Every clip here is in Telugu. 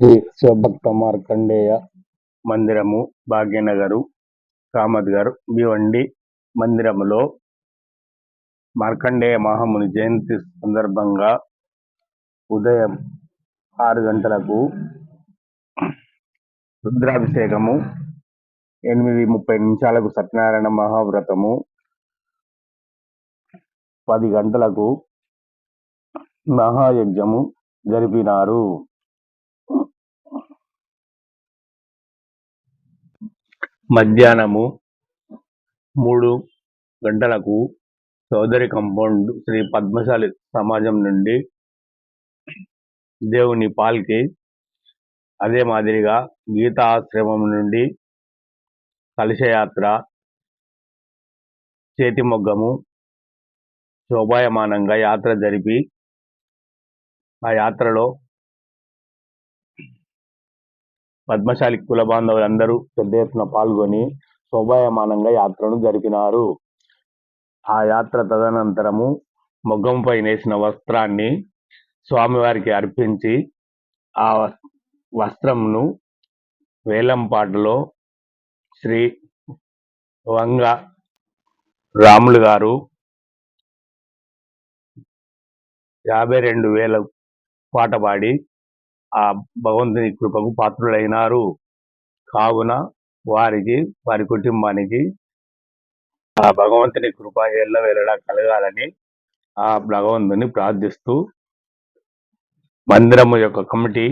శ్రీ శివభక్త మార్కండేయ మందిరము భాగ్యనగరు కామద్గర్ భివండి మందిరములో మార్కండేయ మహాముని జయంతి సందర్భంగా ఉదయం ఆరు గంటలకు రుద్రాభిషేకము ఎనిమిది ముప్పై నిమిషాలకు సత్యనారాయణ మహావ్రతము పది గంటలకు మహాయజ్ఞము జరిపినారు. మధ్యాహ్నము మూడు గంటలకు చౌదరి కంపౌండ్ శ్రీ పద్మశాలి సమాజం నుండి దేవుని పాల్కి అదే మాదిరిగా గీతాశ్రమం నుండి కలశయాత్ర చేతి మొగ్గము శోభాయమానంగా యాత్ర జరిపి ఆ యాత్రలో పద్మశాలి కుల బాంధవులందరూ పెద్ద ఎత్తున పాల్గొని శోభాయమానంగా యాత్రను జరిపినారు. ఆ యాత్ర తదనంతరము మొగ్గంపై నేసిన వస్త్రాన్ని స్వామివారికి అర్పించి ఆ వస్త్రంను వేలంపాటలో శ్రీ వంగ రాములు గారు యాభై రెండు వేల పాట పాడి ఆ భగవంతుని కృపకు పాత్రులైనారు. కావున వారికి వారి కుటుంబానికి ఆ భగవంతుని కృప ఎల్లవేళలా కలగాలని ఆ భగవంతుని ప్రార్థిస్తూ మందిరము యొక్క కమిటీ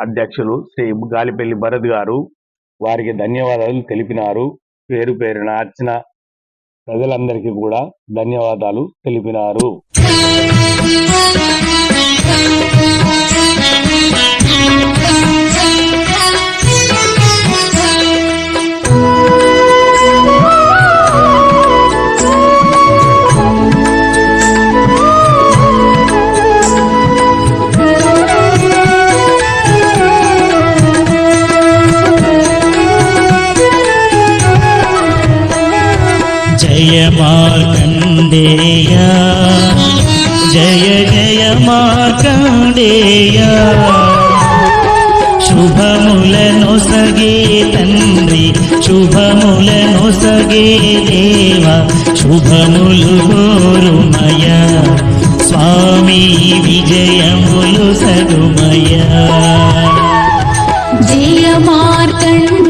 అధ్యక్షులు శ్రీ గాలిపల్లి భరత్ గారు వారికి ధన్యవాదాలు తెలిపినారు. పేరు పేరున అర్చన ప్రజలందరికీ కూడా ధన్యవాదాలు తెలిపినారు. మార్కండేయ జయ జయ మార్కండేయ శుభములను సగే తండ్రి శుభములను సగే దేవ శుభములు గోరుమయ స్వామి విజయములు సగుమయ. జయ మార్కండేయ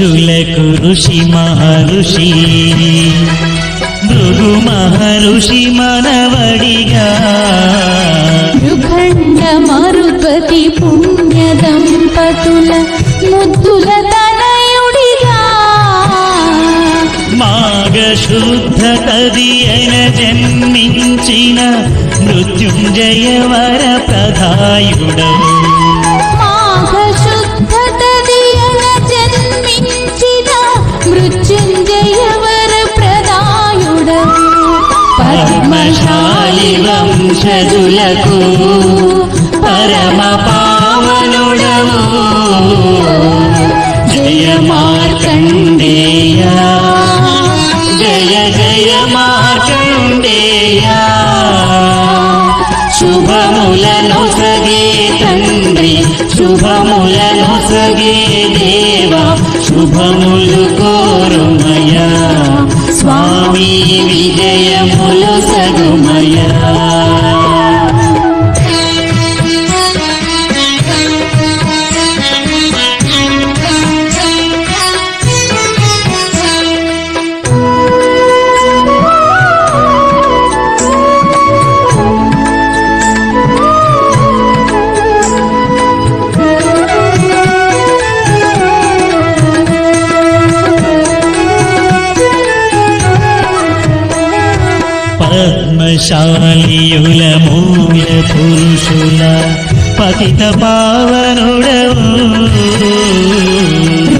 ఋషులకు ఋషి మహర్షి. భృగు మహర్షి మనవడిగా. యుగండ మరుపతి పుణ్య దంపతుల ముద్దుల తనయుడిగా. మాఘ శుద్ధ కది అయిన జన్మించిన మృత్యుంజయ వర ప్రధాయుడవు వంశజులకు పరమ పావనుడము జయ మార్కండేయ. జయ జయ మార్కండేయ. శుభములను సగే తండ్రి శుభములను సగే దేవా. శుభములు కోరుమయ. స్వామి విజయములు పద్మశాలియుల మూల పురుషుల పతిత పావనుడవు.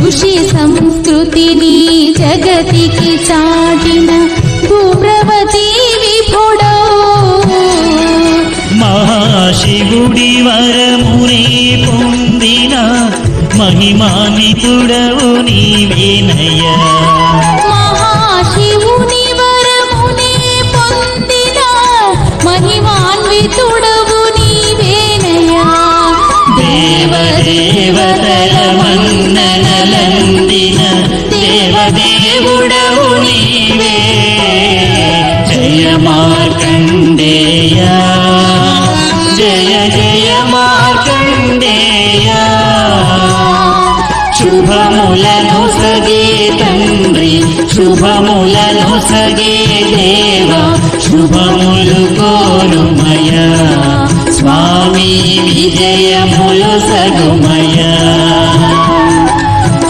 ఋషి సంస్కృతిని జగతికి చాటిన భూప్రవతి మహాశివుడి వరమునే పొందిన మహిమానితుడవు నీవేనయ్యా శుభములను సగే తండ్రి శుభములను సగే దేవ శుభములు కోరుమయ. స్వామి విజయములు సగుమయ.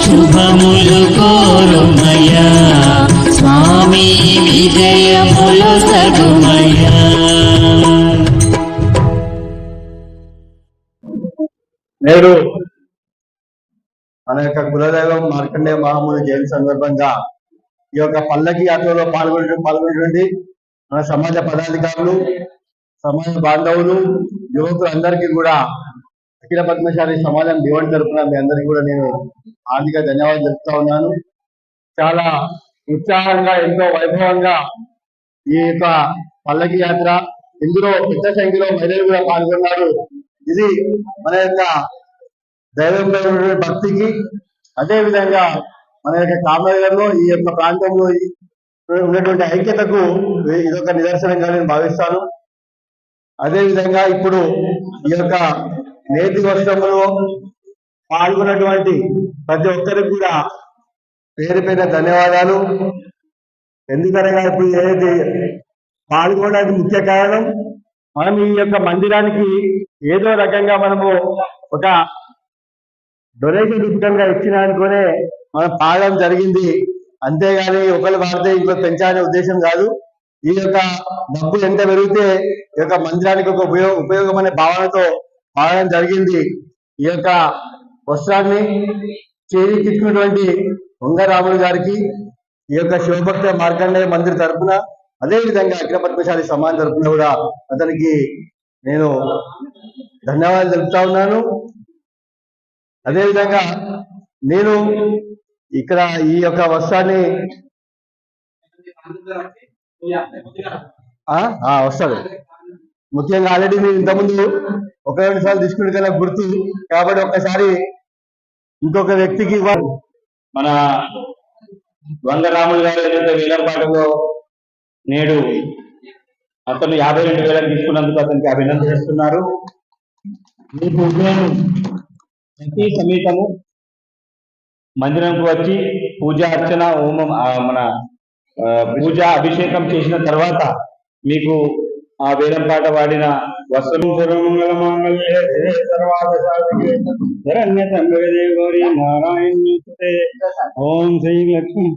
శుభములు కోరుమయ. స్వామి విజయములు సగుమయ. నేడు మన యొక్క కులదైవం మార్కండే మహాముని జయంతి సందర్భంగా ఈ యొక్క పల్లకి యాత్రలో పాల్గొన పాల్గొనేటువంటి మన సమాజ పదాధికారులు సమాజ బాంధవులు యువకులు అందరికీ కూడా అఖిల పద్మశాలి సమాజం దివండి తరపున మీ అందరికీ కూడా నేను ఆర్థిక ధన్యవాదాలు చెప్తా ఉన్నాను. చాలా ఉత్సాహంగా ఎంతో వైభవంగా ఈ యొక్క పల్లకి యాత్ర ఇందులో పెద్ద సంఖ్యలో మహిళలు కూడా పాల్గొన్నారు. ఇది మన యొక్క దైవంపై భక్తికి అదే విధంగా మన యొక్క కామనగర్లో ఈ యొక్క ప్రాంతంలో ఈ- ఉన్నటువంటి ఐక్యతకు ఇదొక నిదర్శనంగా నేను భావిస్తాను. అదేవిధంగా ఇప్పుడు ఈ యొక్క నేతి వర్షంలో పాల్గొన్నటువంటి ప్రతి ఒక్కరికి కూడా పేరు పేరు ధన్యవాదాలు. ఎందుకనగా ఇప్పుడు ఏదైతే పాల్గొనడానికి ముఖ్య కారణం మనం ఈ యొక్క మందిరానికి ఏదో రకంగా మనము ఒక డొనేషన్ రూపకంగా ఇచ్చిన అనుకునే మనం పాడడం జరిగింది. అంతేగాని ఒకరు వాడితే ఇంకో పెంచాలనే ఉద్దేశం కాదు. ఈ యొక్క డబ్బు ఎంత పెరిగితే ఈ యొక్క మందిరానికి ఒక ఉపయోగ ఉపయోగం అనే భావనతో పాడడం జరిగింది. ఈ యొక్క వస్త్రాన్ని చేయించుకున్నటువంటి ఉంగరాములు గారికి ఈ యొక్క శివభక్త మార్కండేయ మందిర్ తరఫున అదేవిధంగా అగ్రపద్మశాలి సమాజం తరఫున కూడా అతనికి నేను ధన్యవాదాలు తెలుపుతా ఉన్నాను. అదే విధంగా నేను ఇక్కడ ఈ యొక్క వస్త్రాన్ని ఆ, ఆ, వస్తాడు ముఖ్యంగా ఆల్రెడీ మీరు ఇంతకుముందు ఒక రెండు సార్లు తీసుకునే కదా గుర్తు. కాబట్టి ఒక్కసారి ఇంకొక వ్యక్తికి ఇవ్వాలి మన వందరాములు గారు ఏదైతే వేలంపాటలో నేడు అతను యాభై రెండు వేలకు తీసుకున్నందుకు అతనికి అభినందిస్తున్నారు మీకు నేను ప్రతి సమేతము మందిరంకు వచ్చి పూజ అర్చన హోమం మన ఆ, పూజ అభిషేకం చేసిన తర్వాత మీకు ఆ వేలం పాట వాడిన వస్త్రం సర్వమంగళ మాంగళ్యే తర్వాత సర్వార్థ సాధికే. శరణ్య త్ర్యంబకే గౌరీ నారాయణి ఓం శ్రీ లక్ష్మి.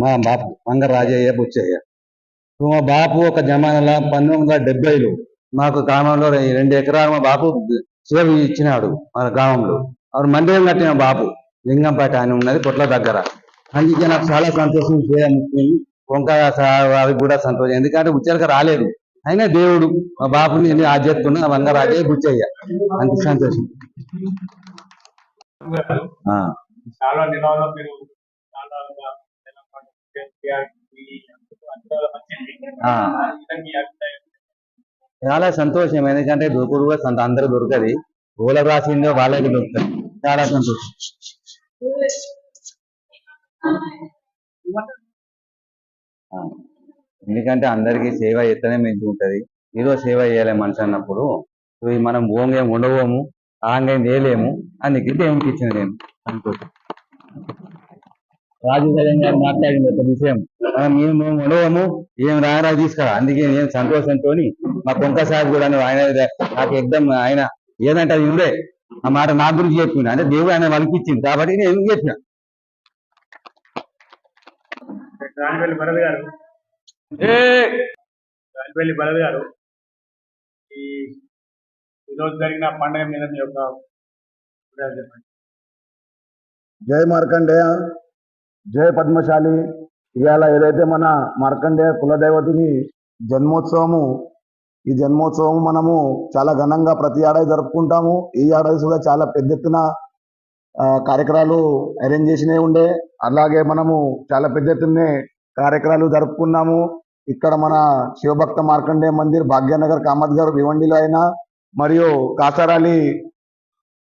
మా బాపు మంగరాజయ్య బుచ్చయ్య. మా బాపు ఒక జమానాలో పంతొమ్మిది వందల డెబ్బైలో మాకు గ్రామంలో రెండు ఎకరాలు మా బాపు సేవ ఇచ్చినాడు మన గ్రామంలో. అప్పుడు మందిరం కట్టిన బాపు లింగంపేట అని ఉన్నది పొట్ల దగ్గర. అందుకే నాకు చాలా సంతోషం ముఖ్యం వంకాయ అవి కూడా సంతోషం. ఎందుకంటే ఉచ్చరిక రాలేదు. అయినా దేవుడు మా బాపుని నేను ఆధ్యాత్తుకున్న వంగరాజయ్య బుచ్చయ్య. అంత సంతోషం. ఆ. చాలా నిలవలో మీరు చాలా సంతోషం. ఎందుకంటే దొరుకుడు కూడా సంత అందరూ దొరకది. ఓల రాసిందో వాళ్ళకి దొరుకుతుంది. చాలా సంతోషం. ఎందుకంటే అందరికీ సేవ చేస్తేనే మంచి ఉంటుంది. ఏదో సేవ చేయాలి మనిషి అన్నప్పుడు. మనం ఓంగేం ఉండవోము ఆంగేం చేయలేము. అందుకే దేవునికి ఇచ్చిన నేను. సంతోషం. రాజు జగన్ గారు మాట్లాడిన ఒక విషయం. ఆ, మేము మేము ఉండవము ఏం రారా తీసుకురా. అందుకే నేను సంతోషంతో మా కొంక సార్ కూడా ఆయన నాకు ఎగ్దం ఆయన ఏదంటే అది ఉండే ఆ మాట నా గురించి చెప్పిండు అంటే దేవుడు ఆయన వలిపించింది కాబట్టి నేను చెప్పిన? రాణిపల్లి భరత్ గారు. రాణిపల్లి భరత్ గారు ఈ ఈరోజు జరిగిన పండుగ మీద మీ యొక్క జై మార్కండేయ. జయ పద్మశాలి. ఇవాళ ఏదైతే మన మార్కండేయ కులదేవతని జన్మోత్సవము ఈ జన్మోత్సవం మనము చాలా ఘనంగా ప్రతి ఏడాది జరుపుకుంటాము. ఈ ఏడాది కూడా చాలా పెద్ద ఎత్తున కార్యక్రమాలు అరేంజ్ చేసినవి ఉండే. అలాగే మనము చాలా పెద్ద ఎత్తునే కార్యక్రమాలు జరుపుకున్నాము. ఇక్కడ మన శివభక్త మార్కండేయ మందిర్ భాగ్యనగర్ కామత్ గారు భివండిలో అయినా మరియు కాసారాలి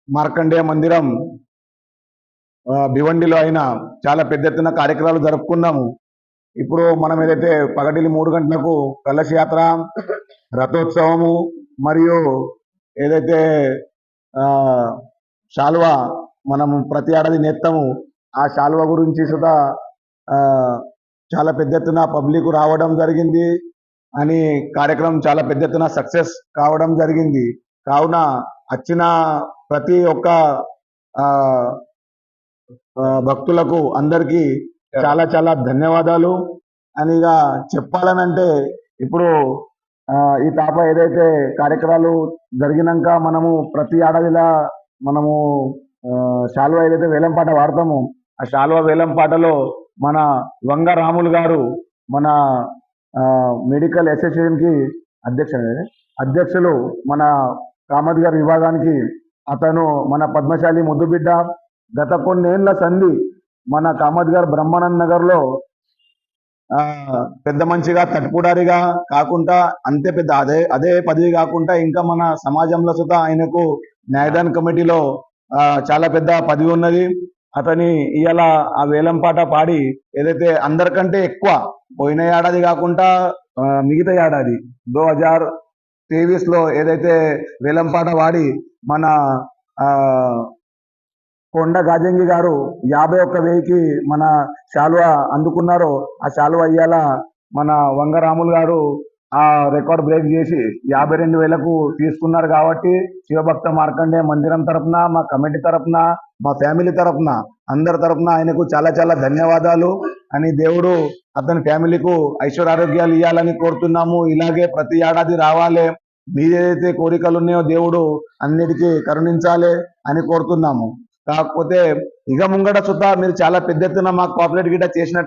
మార్కండేయ మందిరం భివండిలో అయినా చాలా పెద్ద ఎత్తున కార్యక్రమాలు జరుపుకున్నాము. ఇప్పుడు మనం ఏదైతే పగటిలి మూడు గంటలకు కలశ యాత్ర రథోత్సవము మరియు ఏదైతే శాల్వ మనం ప్రతి ఏడాది నేస్తాము ఆ శాల్వ గురించి సుధా చాలా పెద్ద ఎత్తున పబ్లిక్ రావడం జరిగింది అని కార్యక్రమం చాలా పెద్ద ఎత్తున సక్సెస్ కావడం జరిగింది. కావున వచ్చిన ప్రతి ఒక్క భక్తులకు అందరికీ చాలా చాలా ధన్యవాదాలు. అనిగా చెప్పాలనంటే ఇప్పుడు ఈ తాప ఏదైతే కార్యక్రమాలు జరిగినాక మనము ప్రతి ఏడాదిలా మనము శాల్వా ఏదైతే వేలంపాట వాడతామో ఆ శాల్వా వేలంపాటలో మన వంగ రాములు గారు మన మెడికల్ అసోసియేషన్కి అధ్యక్షుడు అధ్యక్షులు మన కామత్ గారి విభాగానికి అతను మన పద్మశాలి ముద్దుబిడ్డ గత కొన్నేళ్ళ సంధి మన కామత్ గారు బ్రహ్మానంద్ నగర్లో ఆ పెద్ద మంచిగా తట్టుపుడారిగా కాకుండా అంతే పెద్ద అదే అదే పదవి కాకుండా ఇంకా మన సమాజంలో సుత ఆయనకు న్యాయదాన కమిటీలో చాలా పెద్ద పదవి ఉన్నది. అతని ఇవాళ ఆ వేలం పాట పాడి ఏదైతే అందరికంటే ఎక్కువ పోయిన ఏడాది కాకుండా మిగతా ఏడాది దో హజార్లో ఏదైతే వేలం పాట పాడి మన ఆ కొండ గాజంగి గారు యాభై ఒక్క వెయ్యికి మన శాలువా అందుకున్నారో ఆ శాలువ అయ్యాల మన వంగరాములు గారు ఆ రికార్డ్ బ్రేక్ చేసి యాభై రెండు వేలకు తీసుకున్నారు కాబట్టి శివభక్త మార్కండే మందిరం తరపున మా కమిటీ తరపున మా ఫ్యామిలీ తరపున అందరి తరపున ఆయనకు చాలా చాలా ధన్యవాదాలు. అని దేవుడు అతని ఫ్యామిలీకు ఐశ్వర్యారోగ్యాలు ఇవ్వాలని కోరుతున్నాము. ఇలాగే ప్రతి ఏడాది రావాలి. మీరేదైతే కోరికలు ఉన్నాయో దేవుడు అన్నిటికీ కరుణించాలి అని కోరుతున్నాము. కాకపోతే ఇక ముంగట సుతా మీరు చాలా పెద్ద ఎత్తున మాకు కోఆపరేట్ గిట్ట చేసినట్టు